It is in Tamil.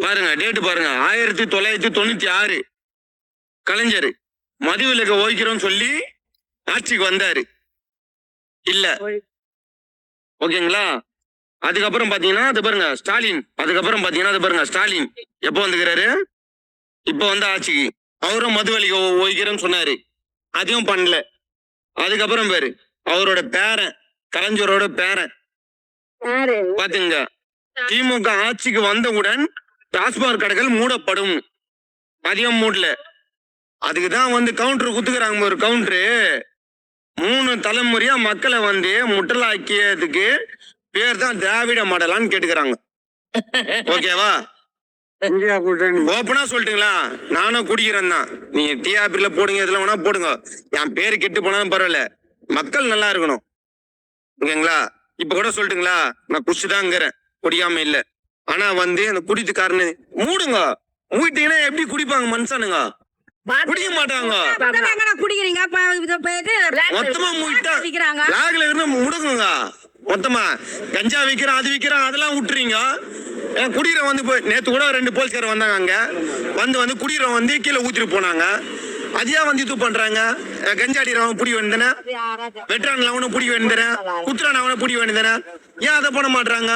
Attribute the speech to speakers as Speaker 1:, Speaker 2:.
Speaker 1: பாருங்க டேட்டு பாருங்க. ஆயிரத்தி தொள்ளாயிரத்தி தொண்ணூத்தி ஆறு. கலைஞர் மதுவிலக்க ஓய்க்கிறோம்னு சொல்லி ஆட்சிக்கு வந்தாரு. இல்ல. ஓகேங்களா? அதுக்கப்புறம் பாத்தீங்கன்னா அது பாருங்க ஸ்டாலின். அதுக்கப்புறம் பாத்தீங்கன்னா அது பாருங்க ஸ்டாலின். எப்போ வந்துக்கிறாரு? இப்போ வந்து ஆட்சிக்கு. அவரும் மதுவலிக்க ஓய்க்கிறேன்னு சொன்னாரு. அதையும் பண்ணல. அதுக்கப்புறம் பேரு அவரோட பேரன் கலைஞரோட பேரன். பாத்துங்க. திமுக ஆட்சிக்கு வந்தவுடன் டாஸ்மாக் கடைகள் மூடப்படும். அதையும் மூடல. அதுக்கு தான் வந்து கவுண்டர் குத்துக்கிறாங்க ஒரு கவுண்டரு மூணு தலைமுறையா மக்களை வந்து முட்டலாக்கியதுக்கு பேர் தான் திராவிட மாடலான்னு கேட்டுக்கிறாங்க. ஓகேவா? ஓப்பனா சொல்லிட்டுங்களா? நானும் குடிக்கிறேன் தான். நீங்க டிஆர்பில போடுங்க இதுல வேணா போடுங்க. என் பேரு கெட்டு போனாலும் பரவாயில்ல. மக்கள் நல்லா இருக்கணும். ஓகேங்களா? இப்ப கூட சொல்லட்டுங்களா? நான் குடிச்சுதாங்கிறேன் குடிக்காம இல்ல. ஆனா வந்து அந்த குடித்துக்காரனு மூடுங்க. மூடிட்டீங்கன்னா எப்படி குடிப்பாங்க மனுஷனுங்க? குடிக்க மாட்டாங்க.
Speaker 2: குடிக்கிறீங்க.
Speaker 1: மொத்தமா மூடிட்டா லாக்ல இருந்து முடுங்குங்க. மொத்தமா கஞ்சா விக்கிறான் அது விக்கிறான் அதெல்லாம் விட்டுறீங்க. குடிக்கிற வந்து போய் நேத்து கூட ரெண்டு போலீஸ்காரர் வந்தாங்க அங்க. வந்து வந்து குடிக்கிற வந்து கீழே ஊத்திட்டு போனாங்க. அதையா வந்து இது பண்றாங்க? கஞ்சா அடிக்கிறவன் புடி வேண்டியதானே வெட்டுறான் அவனும் புடி வேண்டியதானே குத்துறான் அவனை புடி வேண்டியதானே ஏன் அதை பண்ண மாட்டாங்க